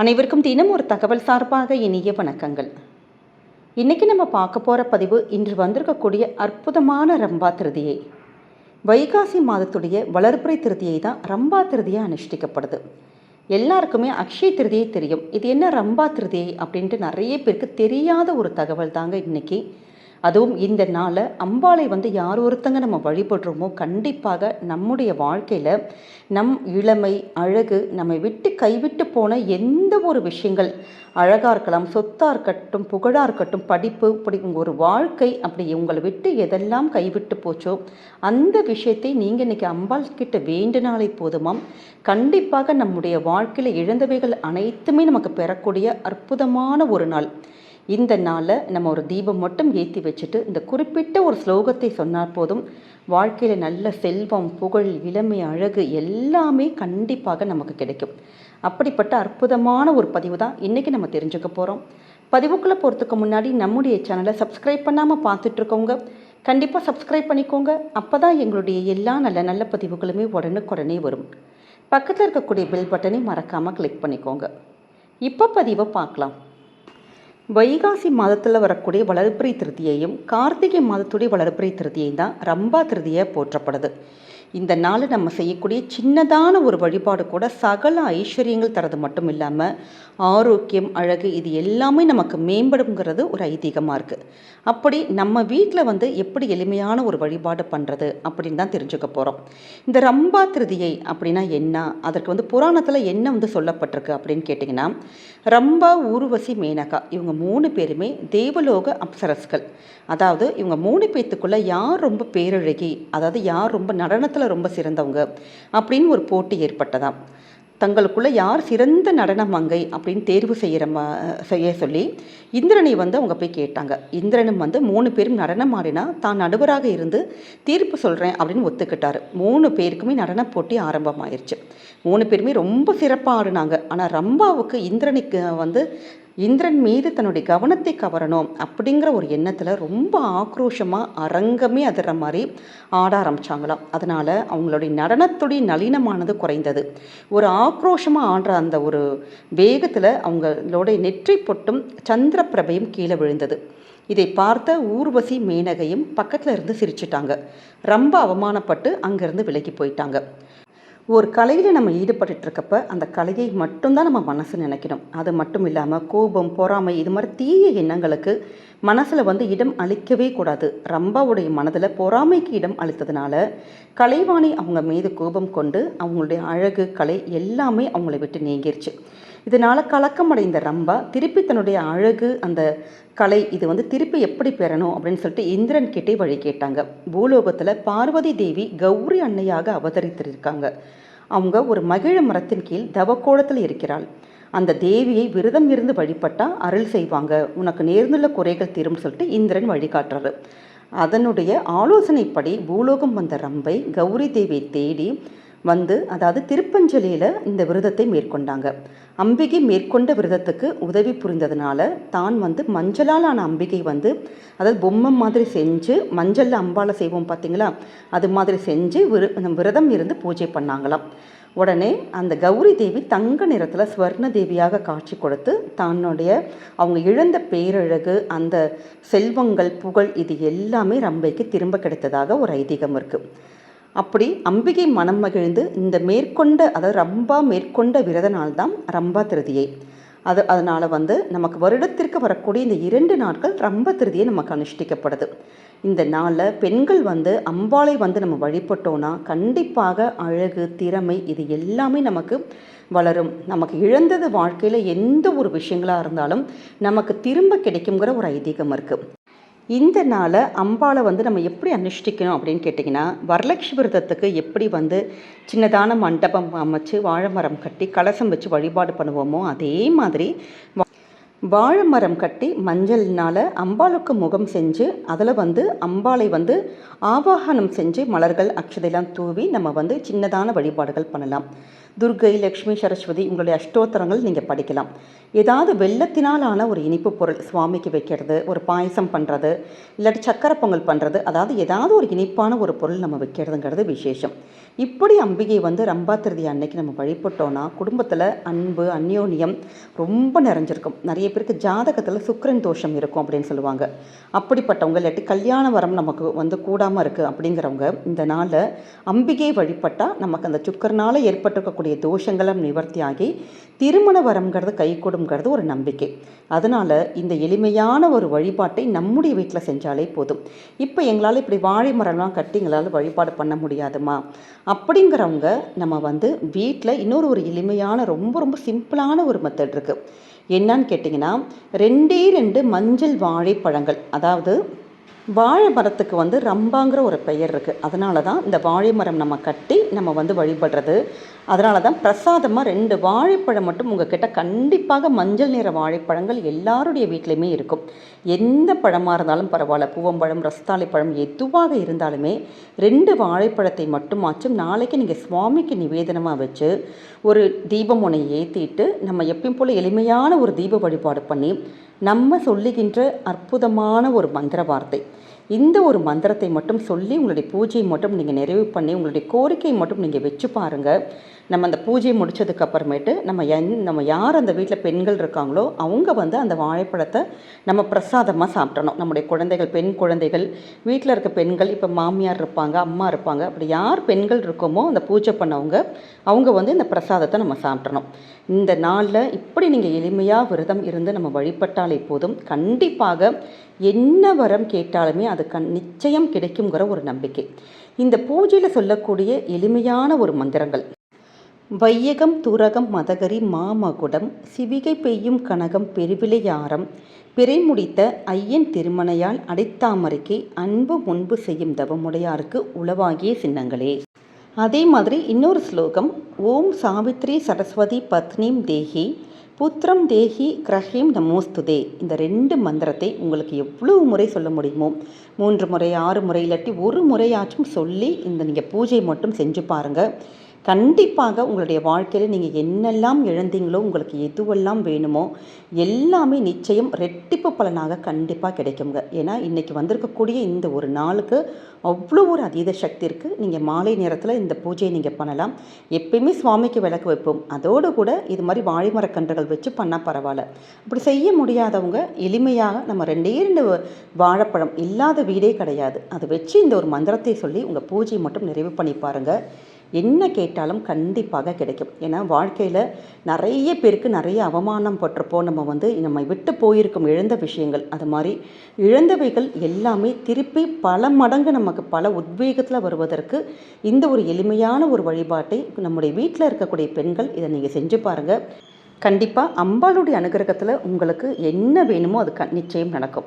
அனைவருக்கும் தினம் ஒரு தகவல் சார்பாக இனிய வணக்கங்கள். இன்றைக்கி நம்ம பார்க்க போகிற பதிவு இன்று வந்திருக்கக்கூடிய அற்புதமான ரம்பா திருதியை. வைகாசி மாதத்துடைய வளர்ப்புறை திருதியை தான் ரம்பா திருதியாக அனுஷ்டிக்கப்படுது. எல்லாருக்குமே அக்ஷய திருதியை தெரியும். இது என்ன ரம்பா திருதியை அப்படின்ட்டு நிறைய பேருக்கு தெரியாத ஒரு தகவல் தாங்க இன்றைக்கி அதுவும் இந்த நாளை அம்பாளை வந்து யார் ஒருத்தங்க நம்ம வழிபடுறோமோ கண்டிப்பாக நம்முடைய வாழ்க்கையில் நம் இளமை அழகு நம்மை விட்டு கைவிட்டு போன எந்த ஒரு விஷயங்கள் அழகாக இருக்கலாம் சொத்தாக இருக்கட்டும் புகழாக இருக்கட்டும் படிப்பு இப்படி ஒரு வாழ்க்கை அப்படி உங்களை விட்டு எதெல்லாம் கைவிட்டு போச்சோ அந்த விஷயத்தை நீங்கள் இன்றைக்கி அம்பாள் கிட்ட வேண்டினாலே போதுமாம். கண்டிப்பாக நம்முடைய வாழ்க்கையில் இழந்தவைகள் அனைத்துமே நமக்கு பெறக்கூடிய அற்புதமான ஒரு நாள். இந்த நாளில் நம்ம ஒரு தீபம் மட்டும் ஏற்றி வச்சுட்டு இந்த குறிப்பிட்ட ஒரு ஸ்லோகத்தை சொன்னால் போதும் வாழ்க்கையில் நல்ல செல்வம் புகழ் இளமை அழகு எல்லாமே கண்டிப்பாக நமக்கு கிடைக்கும். அப்படிப்பட்ட அற்புதமான ஒரு பதிவு தான் இன்றைக்கி நம்ம தெரிஞ்சுக்க போகிறோம் பதிவுக்குள்ளே போகிறதுக்கு முன்னாடி நம்முடைய சேனலை சப்ஸ்கிரைப் பண்ணாமல் பார்த்துட்ருக்கோங்க. கண்டிப்பாக சப்ஸ்கிரைப் பண்ணிக்கோங்க. அப்போ தான் எங்களுடைய எல்லா நல்ல நல்ல பதிவுகளுமே உடனுக்குடனே வரும். பக்கத்தில் இருக்கக்கூடிய பெல் பட்டனை மறக்காமல் கிளிக் பண்ணிக்கோங்க. இப்போ பதிவை பார்க்கலாம். வைகாசி மாதத்தில் வரக்கூடிய வளர்ப்பிறை திருத்தியையும் கார்த்திகை மாதத்துடைய வளர்ப்பிறை திருத்தியை தான் ரம்பா திருதியை போற்றப்படுது. இந்த நாள் நம்ம செய்யக்கூடிய சின்னதான ஒரு வழிபாடு கூட சகல ஐஸ்வர்யங்கள் தரது மட்டும் இல்லாமல் ஆரோக்கியம் அழகு இது எல்லாமே நமக்கு மேம்படுங்கிறது ஒரு ஐதீகமாக இருக்குது அப்படி நம்ம வீட்டில் வந்து எப்படி எளிமையான ஒரு வழிபாடு பண்ணுறது அப்படின்னு தான் தெரிஞ்சுக்க போகிறோம் இந்த ரம்பா திருதியை அப்படின்னா என்ன? அதற்கு வந்து புராணத்தில் என்ன வந்து சொல்லப்பட்டிருக்கு அப்படின்னு கேட்டிங்கன்னா ரம்பா ஊர்வசி மேனகா இவங்க மூணு பேருமே தேவலோக அப்சரஸ்கள். அதாவது இவங்க மூணு பேத்துக்குள்ளே யார் ரொம்ப பேரழகி அதாவது யார் ரொம்ப நடனத்தில் ரொம்ப சிறந்தவங்க அப்படின்னு ஒரு போட்டி ஏற்பட்டதாம். தங்களுக்குள்ள யார் சிறந்த நடன மங்கை அப்படின்னு தேர்வு செய்கிற ம செய்ய சொல்லி இந்திரனை வந்து அவங்க போய் கேட்டாங்க. இந்திரனும் வந்து மூணு பேரும் நடனம் ஆடினா தான் நடுவராக இருந்து தீர்ப்பு சொல்கிறேன் அப்படின்னு ஒத்துக்கிட்டாரு. மூணு பேருக்குமே நடன போட்டி ஆரம்பமாயிருச்சு. மூணு பேருமே ரொம்ப சிறப்பாக ஆடினாங்க. ஆனால் ரம்பாவுக்கு இந்திரனுக்கு வந்து இந்திரன் மீது தன்னுடைய கவனத்தை கவரணும் அப்படிங்கிற ஒரு எண்ணத்தில் ரொம்ப ஆக்ரோஷமாக அரங்கமே அதிர்ற மாதிரி ஆட ஆரம்பித்தாங்களாம் அதனால் அவங்களுடைய நடனத்துடைய நளினமானது குறைந்தது. ஒரு ஆக்ரோஷமாக ஆடுற அந்த ஒரு வேகத்தில் அவங்களுடைய நெற்றி பொட்டும் சந்திர பிரபையும் கீழே விழுந்தது. இதை பார்த்த ஊர்வசி மேனகையும் பக்கத்தில் இருந்து சிரிச்சிட்டாங்க. ரொம்ப அவமானப்பட்டு அங்கேருந்து விலகி போயிட்டாங்க. ஒரு கலையில் நம்ம ஈடுபட்டுருக்கப்ப அந்த கலையை மட்டும்தான் நம்ம மனசு நினைக்கணும். அது மட்டும் இல்லாமல் கோபம் பொறாமை இது மாதிரி தீய எண்ணங்களுக்கு மனசில் வந்து இடம் அளிக்கவே கூடாது. ரம்பாவுடைய மனதில் பொறாமைக்கு இடம் அளித்ததுனால கலைவாணி அவங்க மீது கோபம் கொண்டு அவங்களுடைய அழகு கலை எல்லாமே அவங்கள விட்டு நீங்கிருச்சு. இதனால் கலக்கமடைந்த ரம்பா திருப்பி தன்னுடைய அழகு அந்த கலை இது வந்து திருப்பி எப்படி பெறணும் அப்படின்னு சொல்லிட்டு இந்திரன் கிட்டே வழி கேட்டாங்க. பூலோகத்தில் பார்வதி தேவி கௌரி அன்னையாக அவதரித்திருக்காங்க. அவங்க ஒரு மகிழ மரத்தின் கீழ் தவக்கோலத்தில் இருக்கிறாள். அந்த தேவியை விரதம் இருந்து வழிபட்டால் அருள் செய்வாங்க. உனக்கு நேர்ந்துள்ள குறைகள் தீரும் சொல்லிட்டு இந்திரன் வழிகாட்டுறாரு. அதனுடைய ஆலோசனைப்படி பூலோகம் வந்த ரம்பை கௌரி தேவியை தேடி வந்து அதாவது திருப்பஞ்சலியில் இந்த விரதத்தை மேற்கொண்டாங்க. அம்பிகை மேற்கொண்ட விரதத்துக்கு உதவி புரிந்ததுனால தான் வந்து மஞ்சளால் ஆன அம்பிகை வந்து அதாவது பொம்மை மாதிரி செஞ்சு மஞ்சளில் அம்பாலை செய்வோம் பார்த்தீங்களா அது மாதிரி செஞ்சு விரு விரதம் இருந்து பூஜை பண்ணாங்களாம். உடனே அந்த கௌரி தேவி தங்க நிறத்தில் ஸ்வர்ண தேவியாக காட்சி கொடுத்து தன்னுடைய அவங்க இழந்த பேரழகு அந்த செல்வங்கள் புகழ் இது எல்லாமே ரம்பைக்கு திரும்ப கிடைத்ததாக ஒரு ஐதீகம் இருக்குது அப்படி அம்பிகை மனம் மகிழ்ந்து இந்த மேற்கொண்ட அதாவது ரம்பா மேற்கொண்ட விரத நாள் தான் ரம்பா திருதியை. அது அதனால் வந்து நமக்கு வருடத்திற்கு வரக்கூடிய இந்த இரண்டு நாட்கள் ரம்ப திருதியை நமக்கு அனுஷ்டிக்கப்படுது. இந்த நாளில் பெண்கள் வந்து அம்பாளை வந்து நம்ம வழிபட்டோன்னா கண்டிப்பாக அழகு திறமை இது எல்லாமே நமக்கு வளரும். நமக்கு இழந்தது வாழ்க்கையில் எந்த ஒரு விஷயங்களாக இருந்தாலும் நமக்கு திரும்ப கிடைக்குங்கிற ஒரு ஐதீகம் இருக்குது இந்த நாளை அம்பாவை வந்து நம்ம எப்படி அனுஷ்டிக்கணும் அப்படின்னு கேட்டிங்கன்னா வரலட்சுமி விரதத்துக்கு எப்படி வந்து சின்னதான மண்டபம் அமைச்சு வாழைமரம் கட்டி கலசம் வச்சு வழிபாடு பண்ணுவோமோ அதே மாதிரி வாழை மரம் கட்டி மஞ்சள்னால் அம்பாளுக்கு முகம் செஞ்சு அதில் வந்து அம்பாளை வந்து ஆவாகனம் செஞ்சு மலர்கள் அக்ஷதையெல்லாம் தூவி நம்ம வந்து சின்னதான வழிபாடுகள் பண்ணலாம். துர்கை லக்ஷ்மி சரஸ்வதி உங்களுடைய அஷ்டோத்தரங்கள் நீங்கள் படிக்கலாம். ஏதாவது வெள்ளத்தினாலான ஒரு இனிப்பு பொருள் சுவாமிக்கு வைக்கிறது ஒரு பாயசம் பண்ணுறது இல்லாட்டி சக்கரை பொங்கல் பண்ணுறது அதாவது ஏதாவது ஒரு இனிப்பான ஒரு பொருள் நம்ம வைக்கிறதுங்கிறது விசேஷம். இப்படி அம்பிகை வந்து ரம்பாத்திரதி அன்னைக்கு நம்ம வழிபட்டோன்னா குடும்பத்தில் அன்பு அந்யோன்யம் ரொம்ப நிறைஞ்சிருக்கும். நிறைய பேருக்கு ஜாதகத்தில் சுக்கிரன் தோஷம் இருக்கும் அப்படின்னு சொல்லுவாங்க. அப்படிப்பட்டவங்க இல்லாட்டி கல்யாண வரம் நமக்கு வந்து கூடாமல் இருக்குது அப்படிங்கிறவங்க இந்த நாளில் அம்பிகை வழிபட்டால் நமக்கு அந்த சுக்கரனால் ஏற்பட்டிருக்கக்கூடிய தோஷங்களை நிவர்த்தியாகி திருமண வரம்ங்கிறது கை கொடுங்கிறது ஒரு நம்பிக்கை. அதனால் இந்த எளிமையான ஒரு வழிபாட்டை நம்முடைய வீட்டில் செஞ்சாலே போதும். இப்போ எங்களால் இப்படி வாழை மரம்லாம் கட்டி எங்களால் வழிபாடு பண்ண முடியாதுமா? அப்படிங்கிறவங்க நம்ம வந்து வீட்டில் இன்னொரு ஒரு எளிமையான ரொம்ப ரொம்ப சிம்பிளான ஒரு மெத்தட் இருக்குது என்னன்னு கேட்டிங்கன்னா ரெண்டே ரெண்டு மஞ்சள் வாழைப்பழங்கள் அதாவது வாழை மரத்துக்கு வந்து ரம்பாங்கிற ஒரு பெயர் இருக்குது அதனால தான் இந்த வாழை மரம் நம்ம கட்டி நம்ம வந்து வழிபடுறது. அதனால தான் பிரசாதமாக ரெண்டு வாழைப்பழம் மட்டும் உங்கள் கிட்டே கண்டிப்பாக மஞ்சள் நிற வாழைப்பழங்கள் எல்லாருடைய வீட்லேயுமே இருக்கும். எந்த பழமாக இருந்தாலும் பரவாயில்ல. பூவம்பழம் ரஸ்தாளி பழம் எதுவாக இருந்தாலுமே ரெண்டு வாழைப்பழத்தை மட்டுமாச்சும் நாளைக்கு நீங்கள் சுவாமிக்கு நிவேதனமாக வச்சு ஒரு தீபம் ஒன்றை ஏற்றிட்டு நம்ம எப்பயும் போல் எளிமையான ஒரு தீப வழிபாடு பண்ணி நம்ம சொல்லுகின்ற அற்புதமான ஒரு மந்திர வார்த்தை. இந்த ஒரு மந்திரத்தை மட்டும் சொல்லி உங்களுடைய பூஜையை மட்டும் நீங்கள் நிறைவு பண்ணி உங்களுடைய கோரிக்கையை மட்டும் நீங்கள் வச்சு பாருங்கள் நம்ம அந்த பூஜையை முடித்ததுக்கு அப்புறமேட்டு நம்ம எந் நம்ம யார் அந்த வீட்டில் பெண்கள் இருக்காங்களோ அவங்க வந்து அந்த வாழைப்பழத்தை நம்ம பிரசாதமாக சாப்பிடணும். நம்முடைய குழந்தைகள் பெண் குழந்தைகள் வீட்டில் இருக்க பெண்கள் இப்போ மாமியார் இருப்பாங்க அம்மா இருப்பாங்க அப்படி யார் பெண்கள் இருக்கோமோ அந்த பூஜை பண்ணவங்க அவங்க வந்து இந்த பிரசாதத்தை நம்ம சாப்பிட்றணும் இந்த நாளில் இப்படி நீங்கள் எளிமையாக விரதம் இருந்து நம்ம வழிபட்டாலே போதும். கண்டிப்பாக என்ன வரம் கேட்டாலுமே அது கண் நிச்சயம் கிடைக்குங்கிற ஒரு நம்பிக்கை. இந்த பூஜையில் சொல்லக்கூடிய எளிமையான ஒரு மந்திரங்கள். வையகம் துரகம் மதகரி மாமகுடம் சிவிகை பெய்யும் கனகம் பெருவிளையாரம் பிறை முடித்த ஐயன் திருமணையால் அடைத்தாமரைக்கு அன்பு முன்பு செய்யும் தவமுடையாருக்கு உளவாகிய சின்னங்களே. அதே மாதிரி இன்னொரு ஸ்லோகம் ஓம் சாவித்ரி சரஸ்வதி பத்னீம் தேஹி புத்திரம் தேஹி கிரஹீம் நமோஸ்துதே. இந்த ரெண்டு மந்திரத்தை உங்களுக்கு எவ்வளவு முறை சொல்ல முடியுமோ மூன்று முறை ஆறு முறை இல்லாட்டி ஒரு முறையாச்சும் சொல்லி இந்த நீங்கள் பூஜை மட்டும் செஞ்சு பாருங்கள் கண்டிப்பாக உங்களுடைய வாழ்க்கையில் நீங்கள் என்னெல்லாம் இழந்தீங்களோ உங்களுக்கு எதுவெல்லாம் வேணுமோ எல்லாமே நிச்சயம் ரெட்டிப்பு பலனாக கண்டிப்பாக கிடைக்குங்க. ஏன்னா இன்றைக்கி வந்திருக்கக்கூடிய இந்த ஒரு நாளுக்கு அவ்வளோ ஒரு அதீத சக்தி இருக்குது நீங்கள் மாலை நேரத்தில் இந்த பூஜையை நீங்கள் பண்ணலாம். எப்பயுமே சுவாமிக்கு விளக்கு வைப்போம். அதோடு கூட இது மாதிரி வாழைமரக்கன்றுகள் வச்சு பண்ணால் பரவாயில்ல. அப்படி செய்ய முடியாதவங்க எளிமையாக நம்ம ரெண்டே ரெண்டு வாழைப்பழம் இல்லாத வீடே கிடையாது. அதை வச்சு இந்த ஒரு மந்திரத்தை சொல்லி உங்கள் பூஜையை மட்டும் நிறைவு பண்ணி பாருங்கள் என்ன கேட்டாலும் கண்டிப்பாக கிடைக்கும். ஏன்னா வாழ்க்கையில் நிறைய பேருக்கு நிறைய அவமானம் பட்டிருப்போம். நம்ம வந்து நம்ம விட்டு போயிருக்கும் இழந்த விஷயங்கள். அது மாதிரி இழந்தவைகள் எல்லாமே திருப்பி பல மடங்கு நமக்கு பல உத்வேகத்தில் வருவதற்கு இந்த ஒரு எளிமையான ஒரு வழிபாட்டை நம்முடைய வீட்டில் இருக்கக்கூடிய பெண்கள் இதை நீங்கள் செஞ்சு பாருங்கள் கண்டிப்பாக அம்பாளுடைய அனுகிரகத்தில் உங்களுக்கு என்ன வேணுமோ அது க நிச்சயம் நடக்கும்.